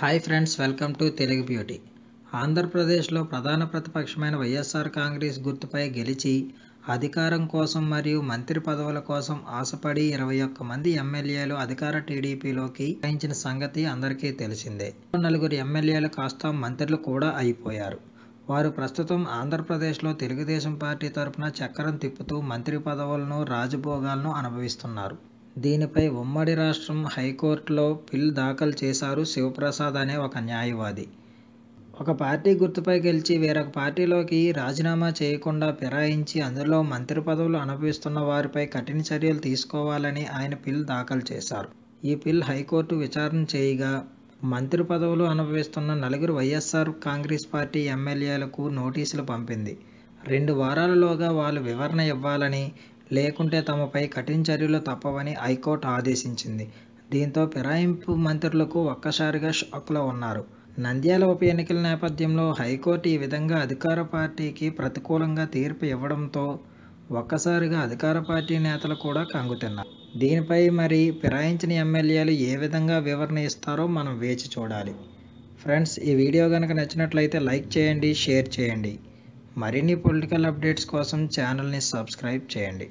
Hi friends welcome to Telugu beauty ఆంధ్రప్రదేశ్లో ప్రధాన ప్రతిపక్షమైన వైఎస్ఆర్ కాంగ్రెస్ గుర్తుపై గెలిచి అధికారం కోసం మరియు మంత్రి పదవుల కోసం ఆశపడి ఇరవై ఒక్క మంది ఎమ్మెల్యేలు అధికార టీడీపీలోకి వహించిన సంగతి అందరికీ తెలిసిందే. నలుగురు ఎమ్మెల్యేలు కాస్త మంత్రులు కూడా అయిపోయారు. వారు ప్రస్తుతం ఆంధ్రప్రదేశ్లో తెలుగుదేశం పార్టీ తరపున చక్రం తిప్పుతూ మంత్రి పదవులను రాజభోగాలను అనుభవిస్తున్నారు. దీనిపై ఉమ్మడి రాష్ట్రం హైకోర్టులో పిల్ దాఖలు చేశారు శివప్రసాద్ అనే ఒక న్యాయవాది. ఒక పార్టీ గుర్తుపై గెలిచి వేరొక పార్టీలోకి రాజీనామా చేయకుండా ఫిరాయించి అందులో మంత్రి పదవులు అనుభవిస్తున్న వారిపై కఠిన చర్యలు తీసుకోవాలని ఆయన పిల్ దాఖలు చేశారు. ఈ పిల్ హైకోర్టు విచారణ చేయగా మంత్రి పదవులు అనుభవిస్తున్న నలుగురు వైఎస్ఆర్ కాంగ్రెస్ పార్టీ ఎమ్మెల్యేలకు నోటీసులు పంపింది. రెండు వారాలలోగా వాళ్ళు వివరణ ఇవ్వాలని లేకుంటే తమపై కఠిన చర్యలు తప్పవని హైకోర్టు ఆదేశించింది. దీంతో ఫిరాయింపు మంత్రులకు ఒక్కసారిగా షాక్లో ఉన్నారు. నంద్యాల ఉప ఎన్నికల నేపథ్యంలో హైకోర్టు ఈ విధంగా అధికార పార్టీకి ప్రతికూలంగా తీర్పు ఇవ్వడంతో ఒక్కసారిగా అధికార పార్టీ నేతలు కూడా కంగుతిన్నారు. దీనిపై మరి ఫిరాయించిన ఎమ్మెల్యేలు ఏ విధంగా వివరణ ఇస్తారో మనం వేచి చూడాలి. ఫ్రెండ్స్ ఈ వీడియో కనుక నచ్చినట్లయితే లైక్ చేయండి షేర్ చేయండి. మరిన్ని పొలిటికల్ అప్డేట్స్ కోసం ఛానల్ని సబ్స్క్రైబ్ చేయండి.